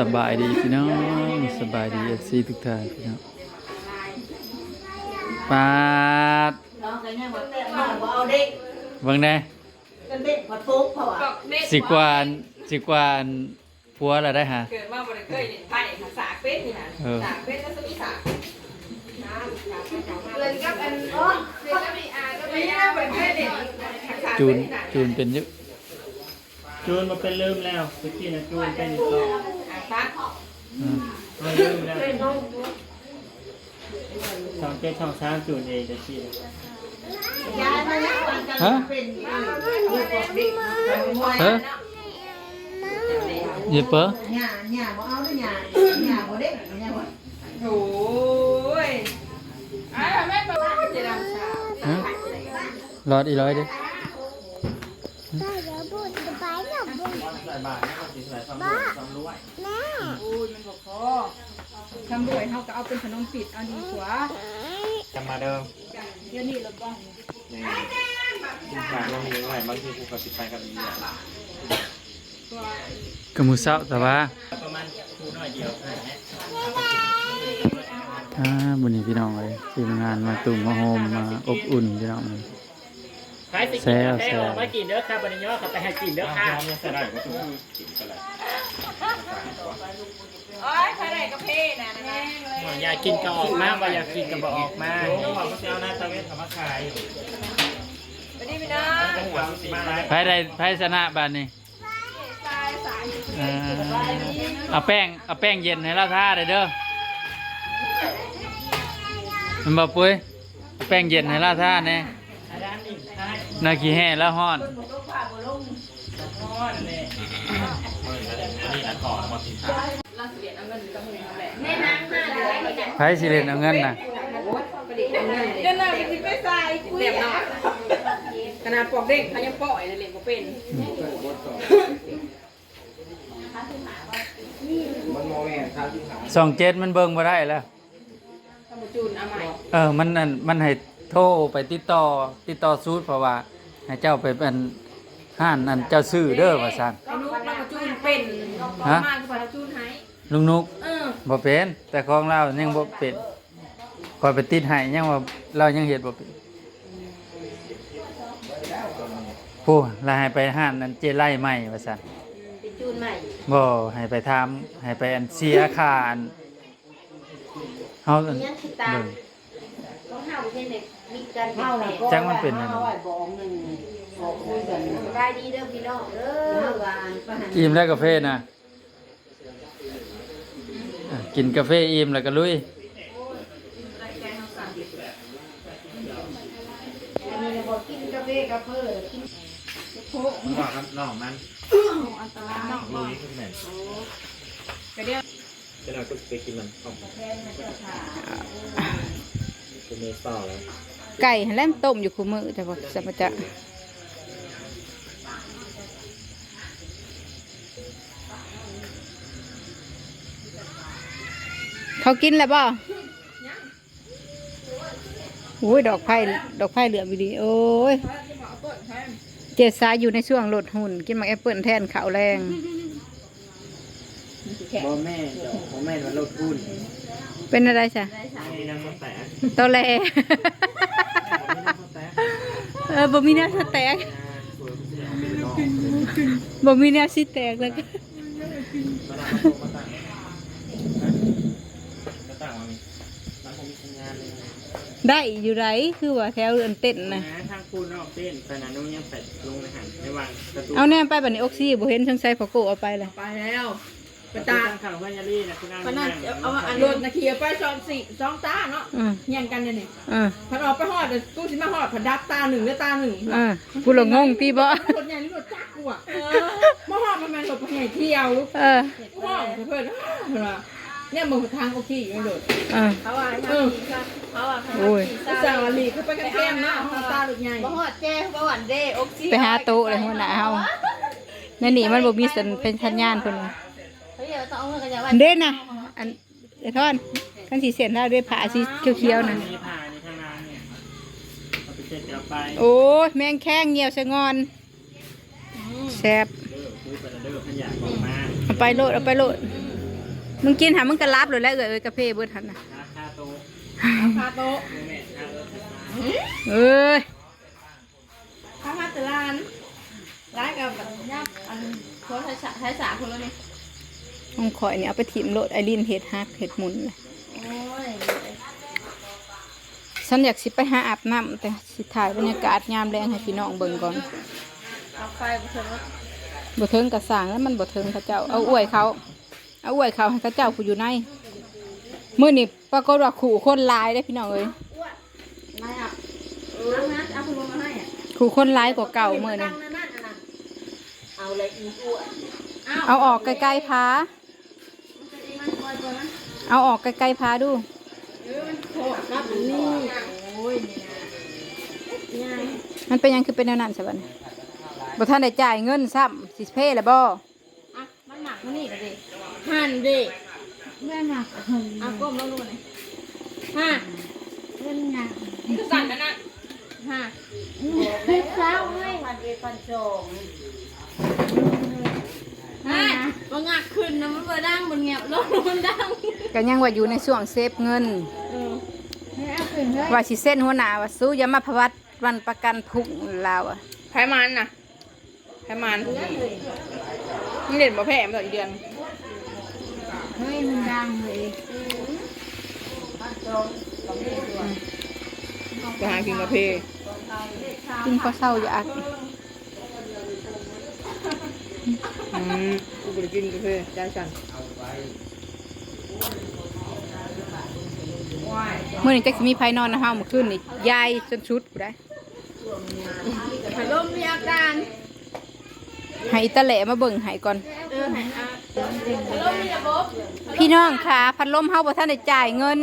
สบายดีพี่น้องสบายดีเอฟซีทุกท่านพี่น้องปาดน้องกันยังบ่แต่น้องบ่เอาเด็กเบิ่งได้กันเด็กบ่ทุกข์เพราะว่าบอกเด็กสิกว่าอันสิกว่าอันผัวละได้ฮะเกิดมาบ่ได้เคยเห็นไผ่ค่ะสากเป็ดนี่นะเออสากเป็ดแล้วสุดสากน้ำสากเป็ดเอามาเรียนกับอันโอ้เรียนกับอีอาก็ไม่ได้บ่เคยเห็นสากจูเป็นดนี่นะจูนเป็นอยุจูนมาเป็นลืมแล้วเมื่อกี้นะจูนเป็นอีก สอง อ่าซัก อืม มาลืมแล้วสองเจ็ดสองสามจูนเองจะชี้ ยายมาแล้วกันกันเป็นลูกบอกเด็กมวย เฮ้ยเย็บเปอ หญ้าหญ้าบ่เอาเด้อหญ้าหญ้าบ่เด็กหญ้าบ่ โอ้ยอ่าแม่บอกว่าจะดำสาว ฮะรอดอีร้อยเด้ บาทนะครับใส่ความรู้ความรู้ไว้โอ้ยมันบอกพอทำรวยเขาก็เอาเป็นขนมปิดเอาดีกว่าจำมาเดิมเดี๋ยวนี้เราบ้องนี่ฝากลงนี้ไว้บางทีกูก็ติดไปกับนี้กะหมูเซาแต่ว่าประมาณคูน้อยเดียวนะอ่าบุญนี่พี่น้องเลยทีมงานมาตุ่มมาโฮมมาอบอุ่นพี่น้องเลย ใครสิกินกาแฟออกมากินเด้อครับบันนี้เขาไปให้กินเด้อค่ะใส่ได้ก็ถูกกินกันเลยโอ้ยใครไหนก็เพ่น่ะนะแม่เลยอยากกินก็ออกมาว่าอยากกินก็บอกออกมาโอ้บอกว่าจะเอาหน้าตาเวทธรรมคายไปดิพี่น้องตั้งหัวสีมาแล้วไผได้ไผชนะบานนี้สายสายอ่าเอาแป้งเอาแป้งเย็นให้เราทาได้เด้อมันบอกปุ้ยเอาแป้งเย็นให้เราทาแน่ร้านนี้ใช่ นากีแห่แล้วฮ้อนพ่อนั่นเองนี่อันก่อนมาติดเราเสียเอาเงินกับมือมาแหละแม่นางห้าเดือนเขาจะไผสิเล่นเอาเงินน่ะเดี๋ยวหน้าไปที่ไปใส่คุยอะขนาดปอกเด้งเขายังปล่อยเลยเล่นบ่เป็นสองเจ็ดมันเบิ่งบ่ได้แล้วทำจูนเอาใหม่เออ มันนั่นมันให้ โทรไปติดต่อติดต่อซูดเพราะว่า ให้เจ้าไปเป็นห้านนั่นเจ้าซื้อเด้อว่าซั่นไอ้นุ๊กเราก็จูนเป็นบอกฮะมาคือว่าเราจูนให้ลุงนุกเออบ่เป็น แต่ของเรายังบ่เป็นคอยไปติดให้ยังว่าเรายังเฮ็ดบ่เป็นผู้ลาให้ไปห้านนั้นเจไล่ใหม่ว่าซั่นไปจูนใหม่บ่ให้ไปทำให้ไปอันเสียค่าอันเฮาอันยังคิดตามเบิ่งต้องห้าเช่นเด็ก มีการเฮาน่ะก็จังมันเป็นอันเฮาไว้บ่องหนึงบอกคุยกันสบายดีเด้อพี่น้องเด้เฮาอว่าประหารอิ่มแล้วกาแฟนะอะกินกาแฟอิ่มแล้วก็ลุย อันนี้บ่กินกาแฟกาเฟกินบอกครับน้องมันอันตรายเนาะลุยขึ้นแม่ก็เดี๋ยวจะเราก็ไปกินมันของคุณเมย์ต่อแล้ว ไก่แล่มต้มอยู่คู่มือแต่ว่าสมจะเขากินแล้วบ่โอ้ยดอกไผ่ดอกไผ่เหลือมอยู่ดีโอ้ยเจสาอยู่ในช่วงลดหุ่น กินมักแอปเปิลแทนขาวแรงบ่แม่เจ้าบ่แม่มันลดทุน เป็นอะไรจ้ะนี่นั่งมาแตะตอแลนี่นั่งมาแตะเออบ่มีแนวสแตกสวยเสียเป็นน้องบ่มีแนวสิแตกแล้วก็มาตั้งมาตั้งมาตั้งมาตั้งผมมีงานเลยได้อยู่ไรคือว่าแถวเรือนเต้นนะทางคูนอกเต้นไปนะนู้นยังเป็ดลงในหันในวางประตูเอาแนมไปบัดนี้ออกซี่บ่เห็นสงสัยพอโกเอาไปเลยไปแล้วไปประตูตาทางข้างพญาลีนะคุณปนั่นเอาอันรถนะขี่ไปสองสี่สองตาเนาะอืมแย่งกันเนี่ยนี่อืมพันออกไปหอดตู้สิมาหอดผัดดับตาหนึ่งหรือตาหนึ่งอ่าผู้หลงงงตีบ่รถใหญ่หรือรถจักรกูอะมาหอดมันแมนรถใหญ่เที่ยวเออหอดเพื่อนเพื่อนเนี่ยมึงทางโอเคอยู่ในรถอ่าเขาว่าเออโอ้ยสาวลีเขาไปกันแก้มเนาะตาหลุดใหญ่บ่ฮอดแจ้บ่หวันเด้อกซิไปหาโต๊ะเลยหัวหน้าเฮาในนี่มันบ่มีสัญเป็นสัญญาณเพิ่นว่า เฮ้ยต้องเอาเงินกันอย่าว่าอันเด่นนะอันเดี๋ยวทอนทั้งสีเสียนได้ด้วยผ้าสีเขียวๆนะมีผ่าในข้างล่างเนี่ยเอาไปเช็ดเดี๋ยวไปโอ้ยแมงแข้งเงียวสะงอนแซ่บเด้อคุยไปแล้วเด้อขยะออกมาเอาไปโลดเอาไปโลดเมึงกินหามึงก็รับเลยแล้วเอ้ยเอ้ยกาแฟเบิดหันน่ะราคาโตคาโต๊ะแม่ค่าเออเอ้ยข้ามาแต่ร้านร้านกับแบบยับอันโค้ชใช้สาคนแล้วนี่ ห้องข่อยนี่เอาไปถิ่มโลดไอรินเห็ดฮักเห็ดหมุนเลยโอ้ยฉันอยากสิไปหาอาบน้ำแต่สิถ่ายบรรยากาศยามแรงให้พี่น้องเบิ่งก่อนเอาไปบุษบบ่เทิงกระสร้างแล้วมันบ่เทิงเขาเจ้าเอาอวยเขาเอาอวยเขาให้เขาเจ้าผู้อยู่ในมื้อนี้ปรากฏว่าขู่คนหลายได้อพี่น้องเอ้ยนายอะน้ำนะเอาคุณลงมาให้อะขู่คนหลายกว่าเก่ามื้อนี้เอาอะไร อีกอ้วนเอาออกใกล้ๆพาเอาออกใกล้ๆพาดูครับนี่โอ้ยนี่นะมันเป็นหยังคือเป็นแนวนั้นใช่ปะเนี่ยบ่ท่านได้จ่ายเงินซ้ำสิเพ่แล้วบ่อะมันหนักมันนี่ดิหั่นดิแม่หนักอะก้มแล้วดูหน่อยห้าเงินหนักสั่นนะนะห้าเล็กเช้าให้พันเอพันสอง ห้ามันงักขึ้นนะมันบ่ดังมันเงียบลงมันดังก็ยังว่าอยู่ในช่วงเซฟเงิน เออไม่เอาขึ้นเลยว่าสิเส้นหัวหน้าว่าสู้อยามาพวัดวันประกันพรุ่งลาวอะไผมันน่ะไผมันนี่เด่นบ่แพ้มาต่ออีกเดือนเฮ้ยมันดังเลยไปหากินกาแฟกินข้าวเศร้าอยาก อืมกูบ่ได้กินกาแฟได้สั่นเมื่อนี้จะมีไผนอนนะเฮาเมื่อคืนนี่ยายจนชุดกูได้พัดลมมีอาการให้อิตาแหล่มาเบิ่งให้ก่อนเออให้อาพัดลมมีระบบพี่น้องค่ะ พัดลมเฮาบ่ทันได้จ่ายเงิน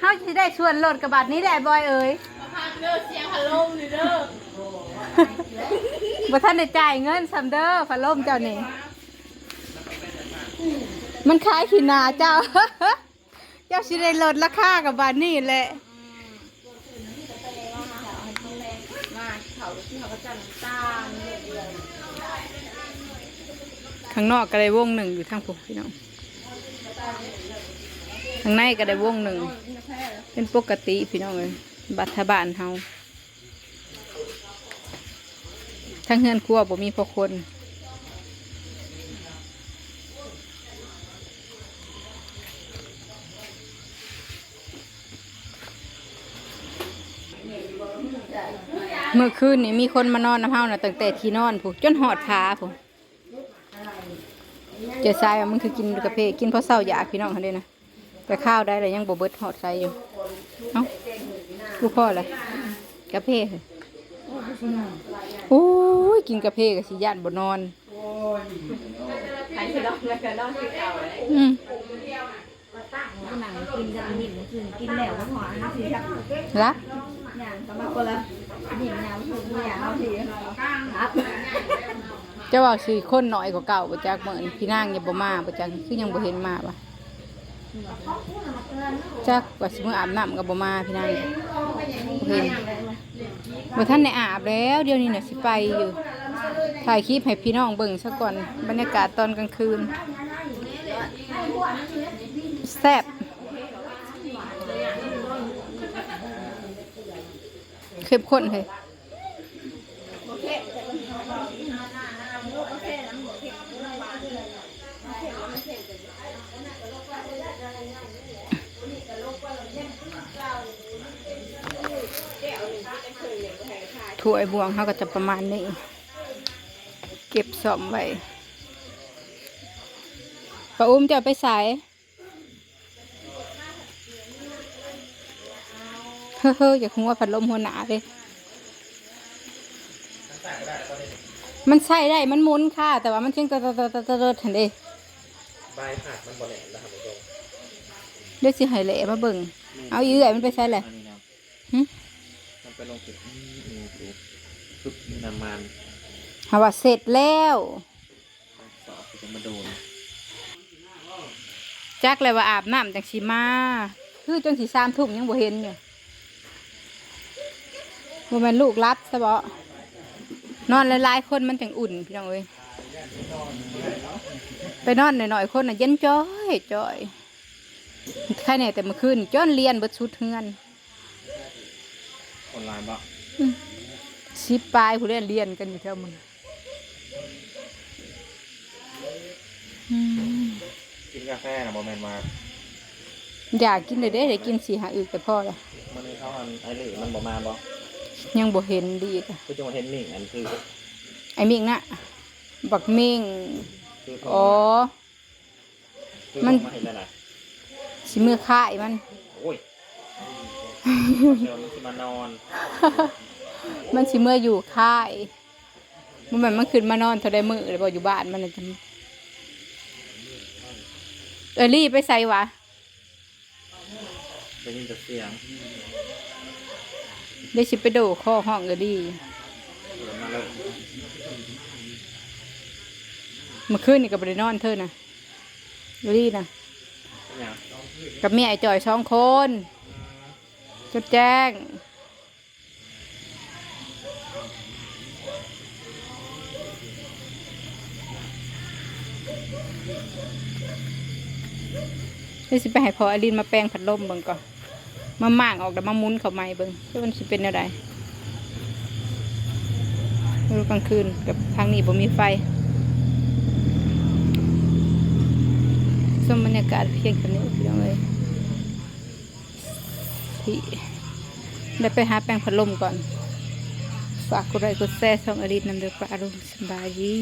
เฮาสิได้ส่วนลดกับบาทนี้ได้บอยเอ๋ยพัดเด้อเสียงพัดลมนี่เด้อ บ่ทันได้จ่ายเงินซัมเดอร์พัดลมเจ้านี่ มันขายขี้หนาเจ้า เจ้าสิได้ลดราคากับบาทนี้แหละข้างนอกก็ได้วงหนึ่งอยู่ทางผมพี่น้องข้างในก็ได้วงหนึ่งเป็นปกติพี่น้องเลยบัตรบานเฮา ทั้งเฮือนครัวบ่มีพอคนเมื่อคืนนี่มีคนมานอนน้ำเฮาน่ะตั้งแต่ที่นอนผูกจนหอดขาผูกเจาทรายว่ามึงคือกินกาแฟกินเพราะเศร้าอยากพี่น้องเขาด้วยนะแต่ข้าวได้เลยยังบ่เบิดหอดใส่อยู่เอ้าลูกพ่อเลยกาแฟเหรอ โอ้ยกินกาแฟกับสิย่านบ่นอนใครจะลองแล้วก็ลองที่เก่าเลยอืมหนังกินจะนิ่มกินกินแล้วมันหวานนะสิครับรักอย่างก็มาคนละนิ่มยาวถูกอย่างเอาสิครับเจ้าว่าสิคนน้อยกว่าเก่าบ่จักเหมือนพี่นางยังบ่มาบ่จักคือยังบ่เห็นมาปะจักว่าสิมื้ออาบน้ำก็บ่มาพี่นางบ่เห็น บ่ท่านในอาบแล้วเดี๋ยวนี้น่ะสิไปอยู่ ถ่ายคลิปให้พี่น้องเบิ่งซะก่อนบรรยากาศตอนกลางคืนแซ่บเข้มข้นเลย ถ้วยบวงเขาก็จะประมาณนี้ เก็บสอมไว้ป้าอุ้มจะเอาไปใส่เฮ้อเฮ้ออย่าหัวพัดลมหัวหนาเลยมันใส่ได้ มันหมุนค่ะ แต่ว่ามันเชิงตะตะตะตะตะตะทันเดใบผักมันบ่แหลมแล้วครับผู้ชมเดี๋ยวสิใหายเหละมาเบิ่ง เอาอีเอื่อยมันไปใส่แหละอันนี้นะหึมันไปลงจุดอื มอืมดูปึ๊บน้ำมันหาว่าเสร็จแล้วสอบจะมาโดนจักเลยว่าอาบน้ำจังสีมาคือจนสีสามทุ่มยังบ่เห็นอยู่บ่แม่นลูกรับซะบ่นอนหลายๆคนมันจังอุ่นพี่น้องเอ้ยไปนอนหน่อยๆคนน่ะเย็นจ้อยจ้อยใครเนี่ยแต่เมื่อคืนจ้อนเรียนเบิดชุดเฮือนออนไลน์บ่ สิปลายผู้เรียนเรียนกันอยู่แถวมึงอืมกินกาแฟนะบ่แม่นมาอยากกินเลยเด้ได้กินสี่หาอึกแต่พอละมันนี้เขาอันไอ้นี่มันบ่มาบ่ยังบ่เห็นดีกะคือจังหวัดเห็นมิ่งอันคือไอ้มิงน่ะบักมิงคืออ๋อคือมันมาเห็นได้ไหนสิมือค่ายมันโอ้ยเดี๋ยวมันสิมานอน มันสิเมื่ออยู่ค่ายมันแบบมันขึ้นมานอนเท่าใดมือเลยบอกอยู่บ้านมันน่ะจะเออรี่ไปใส่วะได้ยินแต่เสียงได้สิไปโดดข้อห้องเออรี่เดินมาเลยเมื่อคืนนี่กับบรินอนเธอนะเออรี่นะเป็นหยังกับเมียไอ้จอยสองคนจดแจ้ง เดี๋ยวสิไปให้พออลินมาแปลงพัดลมเบิ่งก่อนมาม่างออกแล้วมามุนเข้าไม้เบิ่งว่ามันสิเป็นอะไรรู้กลางคืนกับทางนี้บ่มีไฟสมบรรยากาศเพียงแค่นี้พี่น้องเลยที่ได้ไปหาแปลงพัดลมก่อนฝากกดไลค์กดแชร์ช่องอลินนำเดือปลาลุงสบายดี